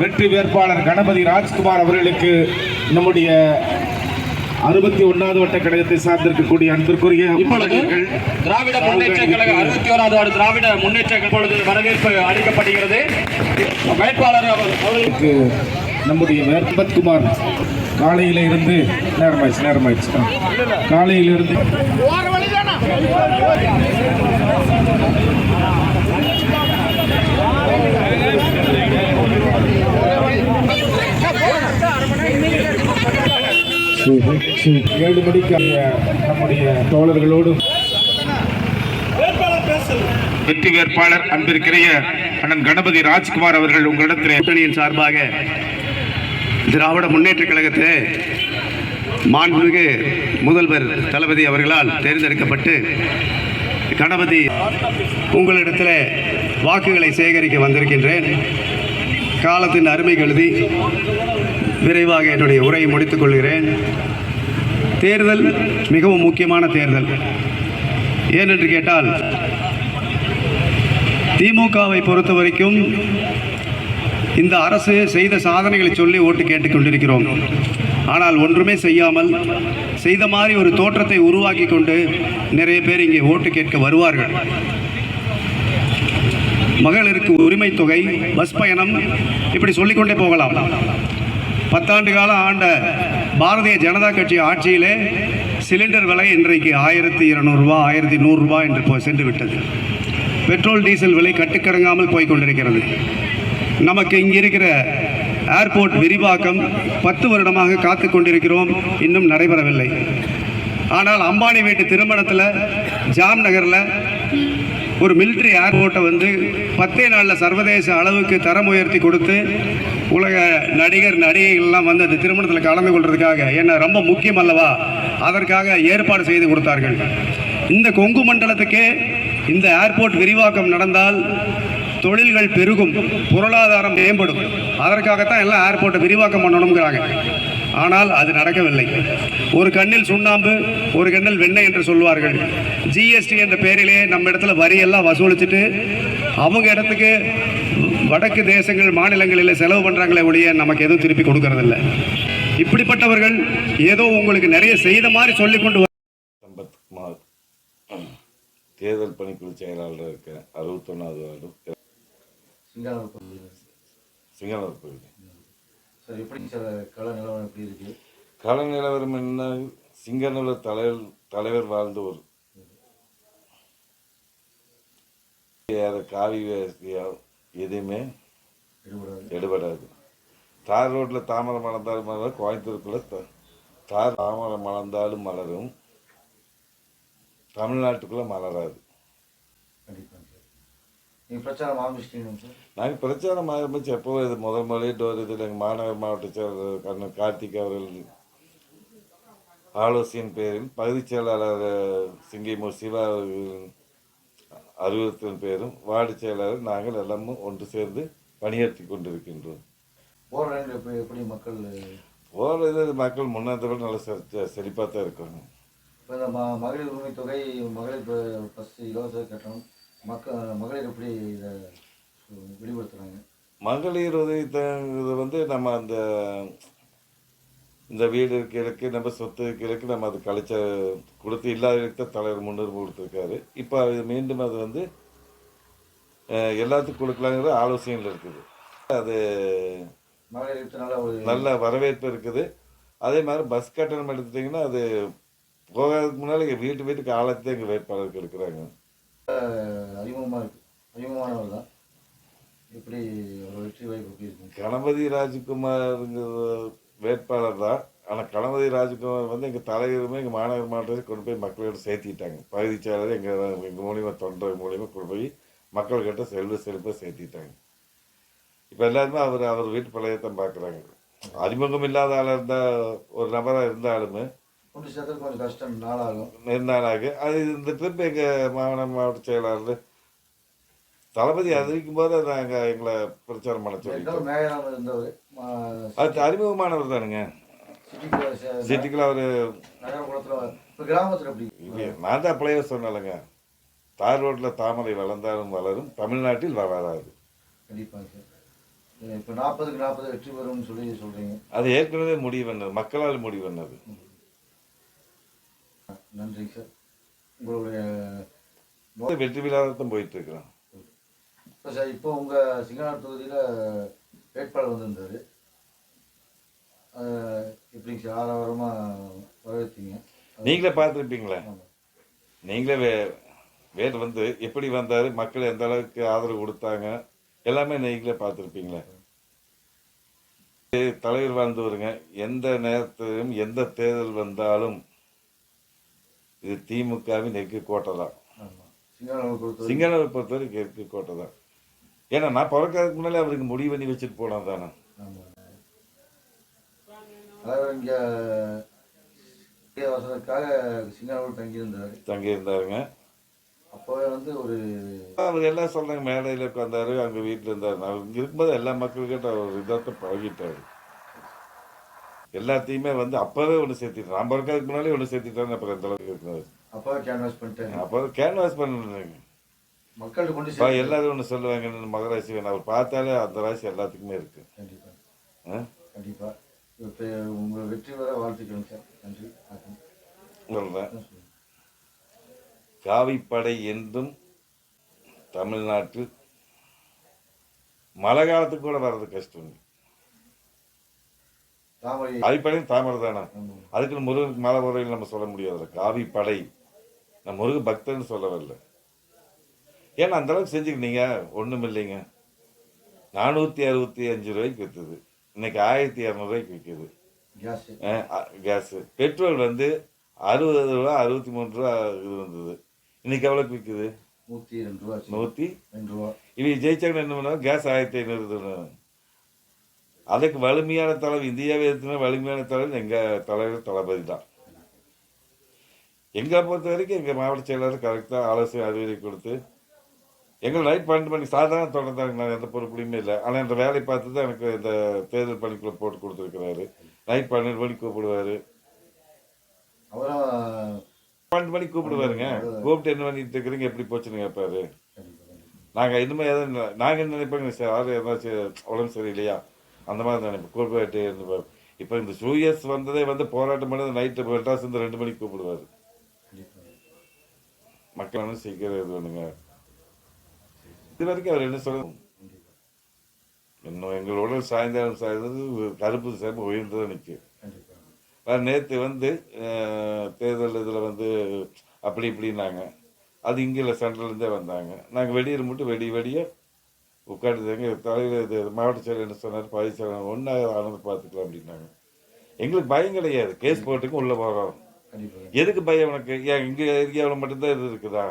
வெற்றி வேட்பாளர் கணபதி ராஜ்குமார் அவர்களுக்கு நம்முடைய அறுபத்தி ஒன்னாவது வட்ட கழகத்தை சார்ந்திருக்கக்கூடிய அன்பிற்குரிய இப்பொழுது திராவிட முன்னேற்ற கழக அறுபத்தி ஓராவது ஆண்டு திராவிட முன்னேற்ற இப்பொழுது வரவேற்பு அளிக்கப்படுகிறது வேட்பாளர் அவர்- அவர்களுக்கு நம்முடைய வேற்பத்குமார் காலையில இருந்து நேரமாயிடுச்சு நேரமாயிடுச்சு ஆ. ஏழு மணிக்கு நம்முடைய தோழர்களோடு வெற்றி வேட்பாளர் அன்பிற்கிறைய அண்ணன் கணபதி ராஜ்குமார் அவர்கள் உங்களிடத்தில் கூட்டணியின் சார்பாக திராவிட முன்னேற்ற கழகத்தில் மாண்புமிகு முதல்வர் தளபதி அவர்களால் தேர்ந்தெடுக்கப்பட்டு கணபதி உங்களிடத்தில் வாக்குகளை சேகரிக்க வந்திருக்கின்றேன். காலத்தின் அருமை கழுதி விரைவாக என்னுடைய உரையை முடித்துக் கொள்கிறேன். தேர்தல் மிகவும் முக்கியமான தேர்தல். ஏனென்று கேட்டால் திமுகவை பொறுத்த வரைக்கும் இந்த அரசு செய்த சாதனைகளை சொல்லி ஓட்டு கேட்டுக்கொண்டிருக்கிறோம் ஆனால் ஒன்றுமே செய்யாமல் செய்த மாதிரி ஒரு தோற்றத்தை உருவாக்கி கொண்டு நிறைய பேர் இங்கே ஓட்டு கேட்க வருவார்கள். மகளிருக்கு உரிமை தொகை பஸ் பயணம் இப்படி சொல்லிக்கொண்டே போகலாம். பத்தாண்டு காலம் ஆண்ட பாரதிய ஜனதா கட்சி ஆட்சியிலே சிலிண்டர் விலை இன்றைக்கு ஆயிரத்தி இருநூறுபா ஆயிரத்தி நூறுரூபா என்று போ- சென்று விட்டது. பெட்ரோல் டீசல் விலை கட்டுக்கடங்காமல் போய் கொண்டிருக்கிறது. நமக்கு இங்கே இருக்கிற ஏர்போர்ட் விரிவாக்கம் பத்து வருடமாக காத்து கொண்டிருக்கிறோம். இன்னும் நடைபெறவில்லை. ஆனால் அம்பானி வீட்டு திருமணத்தில் ஜாம் நகரில் ஒரு மிலிட்ரி ஏர்போர்ட்டை வந்து பத்தே நாளில் சர்வதேச அளவுக்கு தரம் உயர்த்தி கொடுத்து உலக நடிகர் நடிகைகள்லாம் வந்து அந்த திருமணத்தில் கலந்து கொள்றதுக்காக என்ன ரொம்ப முக்கியம் அல்லவா? அதற்காக ஏற்பாடு செய்து கொடுத்தார்கள். இந்த கொங்கு மண்டலத்துக்கே இந்த ஏர்போர்ட் விரிவாக்கம் நடந்தால் தொழில்கள் பெருகும் பொருளாதாரம் மேம்படும். அதற்காகத்தான் எல்லாம் ஏர்போர்ட்டை விரிவாக்கம் பண்ணணுங்கிறாங்க ஆனால் அது நடக்கவில்லை. ஒரு கண்ணில் சுண்ணாம்பு ஒரு கண்ணில் வெண்ணெய் என்று சொல்வார்கள் ஜிஎஸ்டி என்ற பெயரிலே நம்ம இடத்துல வரியெல்லாம் வசூலிச்சுட்டு அவங்க இடத்துக்கு வடக்கு தேசங்கள் மாநிலங்களில் செலவு பண்ணுறாங்களே ஒழிய நமக்கு எதுவும் திருப்பி கொடுக்கறதில்ல. இப்படிப்பட்டவர்கள் ஏதோ உங்களுக்கு நிறைய செய்த மாதிரி சொல்லிக் கொண்டு சம்பத்குமார் தேர்தல் பணிக்குழு செயலாளர் இருக்கேன் அறுபத்தொன்னாவது வார்டு. சிங்கானூர் பகுதி. சார் எப்படி சார் கள நிலவரம் எப்படி இருக்கு? கள நிலவரம் என்ன? சிங்கநல்லூர் தலைவர் தலைவர் வாழ்ந்த ஒரு காவி ஈடுபடாது எடுபடாது. தார் ரோட்டில் தாமரை மலர்ந்தாலும் மலரும் கோயம்புத்தூருக்குள்ள தார் தாமரை மலர்ந்தாலும் மலரும். தமிழ்நாட்டுக்குள்ளே மலராது. பிரச்சாரம் ஆரம்பிச்சிட்டீங்க சார். நாங்கள் பிரச்சாரம் ஆரம்பிச்சு எப்போ இது முதல் முதலே டோர் இதில் எங்கள் மாநகர் மாவட்ட செயலர் கண்ணன் கார்த்திக் அவர்கள் ஆலோசனையின் பேரில் பகுதிச் செயலாளர் சிங்கிமு சிவா அவர்களின் அறிவுறுத்தலின் பேரும் வார்டு செயலாளர் நாங்கள் எல்லாமும் ஒன்று சேர்ந்து பணியாற்றி கொண்டிருக்கின்றோம். டைமில் எப்படி மக்கள் ஓர் இது மக்கள் முன்னேற்ற விட நல்ல செ செழிப்பாக தான் இருக்காங்க. இப்போ இந்த மகளிர் உரிமை தொகை மகளிர் பஸ் இலவச கட்டணம் மக்கள் மகளிர் எப்படி இதை வெளிப்படுத்துகிறாங்க மகளிர் உதவி இது வந்து நம்ம அந்த இந்த வீடு இருக்கிறதுக்கு நம்ம சொத்து இருக்கிறதுக்கு நம்ம அது கழிச்ச கொடுத்து இல்லாதவர்களுக்கு தான் தலைவர் முன்னுரிமை கொடுத்துருக்காரு. இப்போ அது மீண்டும் அது வந்து எல்லாத்துக்கும் கொடுக்கலாங்கிற ஆலோசனையில் இருக்குது. அது நல்ல வரவேற்பு இருக்குது. அதே மாதிரி பஸ் கட்டணம் எடுத்துட்டிங்கன்னா அது போகாததுக்கு முன்னால் எங்கள் வீட்டு வீட்டுக்கு ஆழத்தை எங்கள் வேட்பாளருக்கு எடுக்கிறாங்க. அறிமுகமாக இருக்கு. அறிமுகமானவர் தான் எப்படி ஒரு வெற்றி வாய்ப்பு எப்படி இருக்கும் கணபதி ராஜ்குமார்ங்கிற வேட்பாளர் தான். ஆனால் கணபதி ராஜ்குமார் வந்து எங்கள் தலைவருமே எங்கள் மாநகர் மாவட்டத்தில் கொண்டு போய் மக்களோட சேர்த்திட்டாங்க. பகுதி செயலர் எங்கள் எங்கள் மூலியமாக தொண்டர் மூலியமாக கொண்டு போய் மக்கள்கிட்ட செல்வ செழிப்பாக சேர்த்திட்டாங்க. இப்போ எல்லாருமே அவர் அவர் வீட்டு பழையத்தான் பார்க்குறாங்க அறிமுகம் இல்லாத ஆளாக இருந்தால் ஒரு நபராக இருந்தாலுமே கொண்டு சேர்த்துக்கு கொஞ்சம் கஷ்டம் நாளாகும். இருந்தாலாக அது இந்த ட்ரிப் எங்கள் மாவட்ட மாவட்ட செயலாளர் தளபதி அறிவிக்கும் போது நாங்கள் எங்களை பிரச்சாரம் பண்ண மேயராக இருந்தவர் அது அறிமுகமானவர் தானுங்க. சிட்டிக்குள்ள அவர் நகரப்புறத்தில் இப்போ கிராமத்தில் நான் தான் பழைய சொன்னலைங்க தார் ரோட்டில் தாமரை வளர்ந்தாலும் வளரும் தமிழ்நாட்டில் வளராது. கண்டிப்பாங்க சார். இப்போ நாற்பதுக்கு நாற்பது வெற்றி பெறும்னு சொல்லி சொல்கிறீங்க அது ஏற்கனவே முடிவு பண்ணது மக்களால் முடிவு பண்ணது. நன்றிங்க சார். உங்களுடைய வெற்றி விழாதான் போயிட்டு இருக்கிறோம் இப்போ சார் இப்போ உங்கள் சிங்கநாடு தொகுதியில் வேட்பாளர் வந்திருந்தார். எப்படிங்க சார் ஆரவாரமாக வரவேற்றீங்க நீங்களே பார்த்துருப்பீங்களே. நீங்களே வே வேறு வந்து எப்படி வந்தார் மக்கள் எந்த அளவுக்கு ஆதரவு கொடுத்தாங்க எல்லாமே நீங்களே பார்த்துருப்பீங்களே. தலைவர் வாழ்ந்தவருங்க எந்த நேரத்திலும் எந்த தேர்தல் வந்தாலும் இது திமுகவின் நெருக்கு கோட்டை தான் சிங்களவை பொறுத்தவரைக்கும். நெருக்கு கோட்டை தான் ஏன்னா நான் பிறக்கிறதுக்கு முன்னாலே அவருக்கு முடிவு பண்ணி வச்சுட்டு போனது தானே. இங்கே வசதிக்காக சிங்கநாடு தங்கியிருந்தார். தங்கியிருந்தாருங்க. அப்போவே வந்து ஒரு அவர் எல்லாம் சொல்றாங்க மேடையில் உட்காந்தாரு அங்கே வீட்டில் இருந்தார். இங்கே இருக்கும்போது எல்லா மக்கள்கிட்ட அவர் இதாத்த பழகிட்டாரு. எல்லாத்தையுமே வந்து அப்போவே ஒன்று சேர்த்திட்டார் நான் பிறக்கிறதுக்கு முன்னாலே ஒன்று சேர்த்திட்டாரு அப்புறம் எந்த அளவுக்கு இருக்கிறாரு அப்போவே கேன்வாஸ் பண்ணிட்டாங்க அப்போ கேன்வாஸ் பண்ணுறாங்க மக்கள்கிட்ட கொண்டு இப்போ எல்லாரும் ஒன்று சொல்லுவாங்க மகராசி வேணும். அவர் பார்த்தாலே அந்த ராசி எல்லாத்துக்குமே இருக்கு. கண்டிப்பாக? கண்டிப்பாக இப்போ உங்கள் வெற்றி பெற வாழ்த்துக்கிறேன் சார். நன்றி. சொல்றேன். காவிப்படை என்றும் தமிழ்நாட்டில் மழை காலத்துக்கு கூட வர்றது கஷ்டம் தாமரை காவிப்படையும் தாமரை தானே. அதுக்குன்னு முருகனுக்கு மலை உரையில் நம்ம சொல்ல முடியாதுல்ல காவி படை. நான் முருக பக்தன்னு சொல்ல வரல ஏன்னா அந்த அளவுக்கு செஞ்சுக்கிட்டீங்க. ஒன்றும் இல்லைங்க. நானூற்றி அறுபத்தி அஞ்சு ரூபாய்க்கு விற்றுது இன்னைக்கு ஆயிரத்தி இரநூறுவாய்க்கு விற்குது கேஸு. பெட்ரோல் வந்து அறுபது ரூபா அறுபத்தி மூணு ரூபா இது வந்தது. இன்னைக்கு எவ்வளோக்கு விற்குது நூற்றி ரெண்டு ரூபா. நூற்றி ரெண்டு ரூபா. இவங்க ஜெயிச்சாங்க என்ன பண்ணாங்க கேஸ் ஆயிரத்தி ஐநூறு அதுக்கு வலிமையான தலைவர் இந்தியாவை எடுத்துனா வலிமையான தலைவர் எங்கள் தலைவர் தளபதி தான். எங்களை பொறுத்த வரைக்கும் எங்கள் மாவட்ட செயலாளர் கரெக்டாக ஆலோசனை அறிவுரை கொடுத்து எங்களை நைட் பன்னெண்டு மணி சாதாரண தொடர்ந்தாங்க நான் எந்த பொறுப்புலையுமே இல்லை. ஆனால் இந்த வேலையை பார்த்து தான் எனக்கு இந்த தேர்தல் பணிக்குள்ளே போட்டு கொடுத்துருக்குறாரு. நைட் பன்னெண்டு மணிக்கு கூப்பிடுவாரு. பன்னெண்டு மணிக்கு கூப்பிடுவாருங்க. கூப்பிட்டு என்ன பண்ணிட்டு இருக்கிறீங்க எப்படி போச்சுன்னு கேட்பாரு நாங்கள் இன்னுமே எதாவது நாங்கள் என்ன நினைப்போங்க சார் யாரும் ஏதாச்சும் உடம்பு சரியில்லையா? அந்த மாதிரி தான். இப்போ கூப்பிட்டு இருந்துப்பார் இப்போ இந்த சூயஸ் வந்ததே வந்து போராட்டம் பண்ணது நைட்டு மெட்ராஸ் இந்த ரெண்டு மணிக்கு கூப்பிடுவார். மக்கள் வந்து சீக்கிரம் இது பண்ணுங்க. இது வரைக்கும் அவர் என்ன சொல்ல இன்னும் எங்களோட சாயந்தரம் சாயந்தரம் கருப்பு சேர்ப்பு உயர்ந்து நிற்கும் வேறு நேற்று வந்து தேர்தல் இதில் வந்து அப்படி இப்படின்னாங்க. அது இங்கே சென்ட்ரலேருந்தே வந்தாங்க. நாங்கள் வெடியில் மட்டும் வெடி வெடியாக உட்காந்து எங்கள் தலைவர் இது மாவட்ட செயலர் என்ன சொன்னார் பதவி செயலர் ஒன்றா ஆனது பார்த்துக்கலாம் அப்படின்னாங்க. எங்களுக்கு பயம் கிடையாது. கேஸ் போட்டுக்கும் உள்ளே போகிறோம் எதுக்கு பயம் உனக்கு? ஏன் இங்கே ஏரியாவில் மட்டும்தான் இது இருக்குதா?